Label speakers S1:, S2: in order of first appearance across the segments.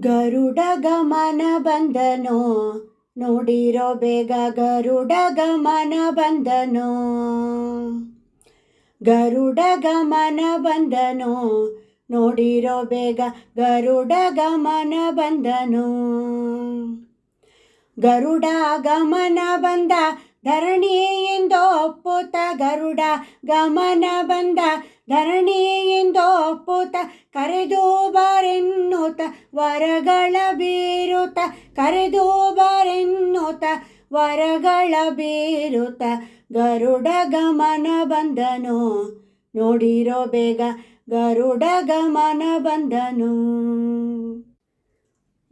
S1: ಗರುಡ ಗಮನ ಬಂದನು. ನೋಡಿರೋ ಬೇಗ ಗರುಡ ಗಮನ ಬಂದನು. ಗರುಡ ಗಮನ ಬಂದನು. ನೋಡಿರೋ ಬೇಗ ಗರುಡ ಗಮನ ಬಂದನು. ಗರುಡ ಗಮನ ಬಂದ ಧರಣಿ ಎಂದು ಒಪ್ಪುತ್ತ ಗರುಡ ಗಮನ ಬಂದ. ಧರಣಿ ಎಂದು ಒಪ್ಪುತ್ತ ಕರೆದು ವರಗಳ ಬೀರುತ ಕರೆದು ಬಾರೆನ್ನುತ್ತ, ವರಗಳ ಬೀರುತ ಗರುಡ ಗಮನ ಬಂದನು, ನೋಡಿರೋ ಬೇಗ. ಗರುಡ ಗಮನ ಬಂದನು.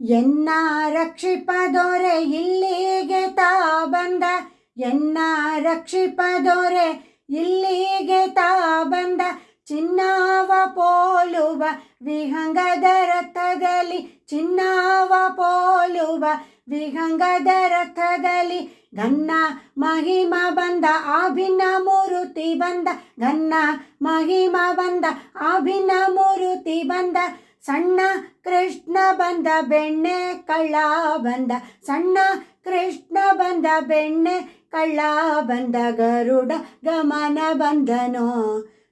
S1: ಎನ್ನ ರಕ್ಷಿಪದೊರೆ ಇಲ್ಲಿಗೆ ತಾ ಬಂದ. ಎನ್ನ ರಕ್ಷಿಪದೊರೆ, ಇಲ್ಲಿಗೆ ತಾ ಬಂದ ಚಿನ್ನವ ಪೋಲುವ, ವಿಹಂಗದ ರಥದಲ್ಲಿ ಚಿನ್ನವ ಪೋಲುವ, ವಿಹಂಗದ ರಥದಲ್ಲಿ ಗನ್ನ ಮಹಿಮ ಬಂದ ಆಭಿನ ಮೂರುತಿ ಬಂದ, ಗನ್ನ ಮಹಿಮ ಬಂದ ಆಭಿನ ಮೂರುತಿ ಬಂದ, ಸಣ್ಣ ಕೃಷ್ಣ ಬಂದ, ಬೆಣ್ಣೆ ಕಳ್ಳ ಬಂದ, ಸಣ್ಣ ಕೃಷ್ಣ ಬಂದ, ಬೆಣ್ಣೆ ಕಳ್ಳ ಬಂದ ಗರುಡ ಗಮನ ಬಂದನು.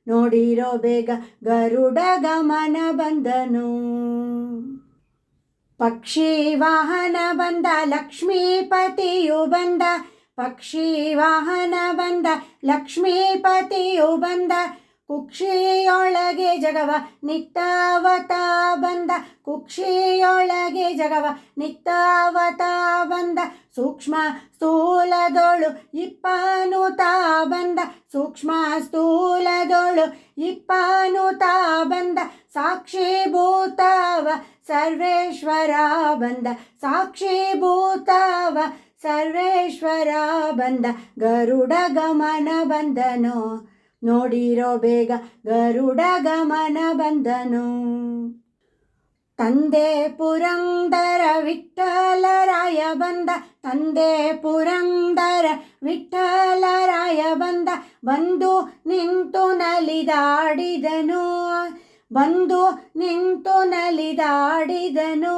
S1: ನೋಡಿರೋ ಬೇಗ ಗರುಡ ಗಮನ ಬಂದನು. ಪಕ್ಷಿ ವಾಹನ ಬಂದ ಲಕ್ಷ್ಮೀಪತಿಯು ಬಂದ. ಪಕ್ಷಿ ವಾಹನ ಬಂದ ಲಕ್ಷ್ಮೀಪತಿಯು ಬಂದ. ಕುಕ್ಷಿಯೊಳಗೆ ಜಗವ ನಿತ್ತಾವತ ಬಂದ ಕುಕ್ಷಿಯೊಳಗೆ ಜಗವ ನಿತ್ತಾವತ ಬಂದ ಸೂಕ್ಷ್ಮ ಸ್ಥೂಲದೋಳು ಇಪ್ಪಾನುತಾ ಬಂದ ಸೂಕ್ಷ್ಮ ಸ್ಥೂಲದೋಳು ಇಪ್ಪಾನುತಾ ಬಂದ ಸಾಕ್ಷಿಭೂತವ ಸರ್ವೇಶ್ವರ ಬಂದ ಸಾಕ್ಷಿಭೂತವ ಸರ್ವೇಶ್ವರ ಬಂದ ಗರುಡ ಗಮನ ಬಂದನು ನೋಡಿರೋ ಬೇಗ ಗರುಡ ಗಮನ ಬಂದನು. ತಂದೆ ಪುರಂದರ ವಿಠಲರಾಯ ಬಂದ, ತಂದೆ ಪುರಂದರ ವಿಠಲರಾಯ ಬಂದ, ಬಂದು ನಿಂತು ನಲಿದಾಡಿದನು. ಬಂದು ನಿಂತು ನಲಿದಾಡಿದನು.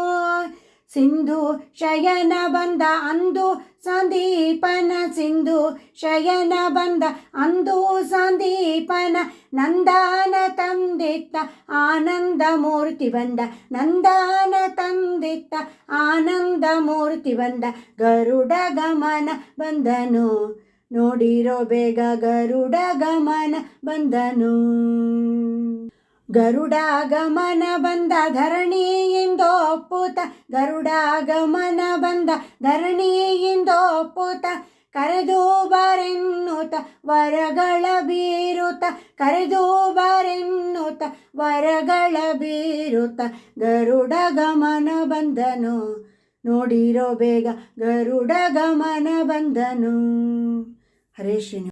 S1: ಸಿಂಧು ಶಯನ ಬಂದ ಅಂದು ಸಂದೀಪನ ಸಿಂಧು ಶಯನ ಬಂದ ಅಂದು ಸಂದೀಪನ ನಂದಾನ ತಂದಿತ್ತ ಆನಂದ ಮೂರ್ತಿ ಬಂದ ನಂದಾನ ತಂದಿತ್ತ ಆನಂದ ಮೂರ್ತಿ ಬಂದ ಗರುಡ ಗಮನ ಬಂದನು. ನೋಡಿರೋ ಬೇಗ ಗರುಡ ಗಮನ ಬಂದನು. ಗರುಡ ಗಮನ ಬಂದ ಧರಣಿ ಎಂದು ಗರುಡಾಗಮನ ಗರುಡ ಗಮನ ಬಂದ ಧರಣಿ ಎಂದು ಒಪ್ಪುತ್ತ ಕರೆದು ಬರೆನ್ನುತ ವರಗಳ ಬೀರುತ ಕರೆದು ಬರೆನ್ನುತ ವರಗಳ ಬೀರುತ ಗರುಡ ಗಮನ ಬಂದನು. ನೋಡಿರೋ ಬೇಗ ಗರುಡ ಗಮನ ಬಂದನು. ಹರೇ